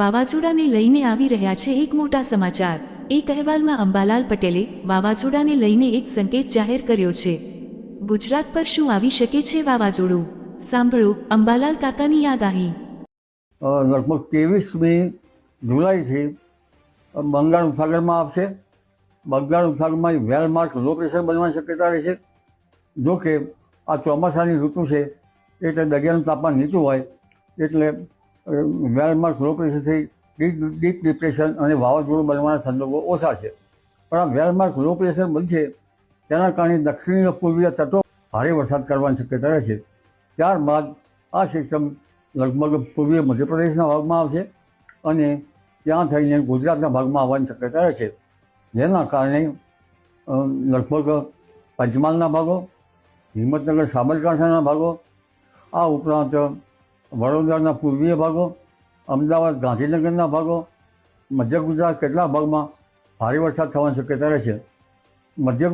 વાવાઝોડાને લઈને આવી રહ્યા છે એક મોટા સમાચાર. એક અહેવાલમાં અંબાલાલ પટેલે વાવાઝોડાને લઈને એક સંકેત જાહેર કર્યો છે. ગુજરાત પર શું આવી શકે છે વાવાઝોડું? સાંભળો અંબાલાલ કાકાની આગાહી આહી. લગભગ ત્રેવીસમી જુલાઈથી બંગાળ ઉપસાગરમાં આવશે. બંગાળ ઉપસાગરમાં વેલમાર્ક લો પ્રેશર બનવાની શક્યતા રહે છે જો કે આ ચોમાસાની ઋતુ છે, એટલે દરિયાનું તાપમાન નીચું હોય, એટલે અ, વેલમાર્ક લો પ્રેશરથી ડીપ ડીપ ડિપ્રેશન અને વાવાઝોડું બનવાના સંજોગો ઓછા છે. પણ આ વ્યાજમાં લો પ્રેશર બનશે તેના કારણે દક્ષિણીય પૂર્વીય તટો ભારે વરસાદ કરવાની શક્યતા રહે છે ત્યારબાદ આ સિસ્ટમ લગભગ પૂર્વીય મધ્યપ્રદેશના ભાગમાં આવશે અને ત્યાં થઈને ગુજરાતના ભાગમાં આવવાની શક્યતા રહે છે જેના કારણે લગભગ પંચમહાલના ભાગો હિંમતનગર સાબરકાંઠાના ભાગો આ ઉપરાંત વડોદરાના પૂર્વીય ભાગો, અમદાવાદ ગાંધીનગરના ભાગો, મધ્ય ગુજરાત કેટલાક ભાગમાં ભારે વરસાદ થવાની શક્યતા રહે છે. મધ્ય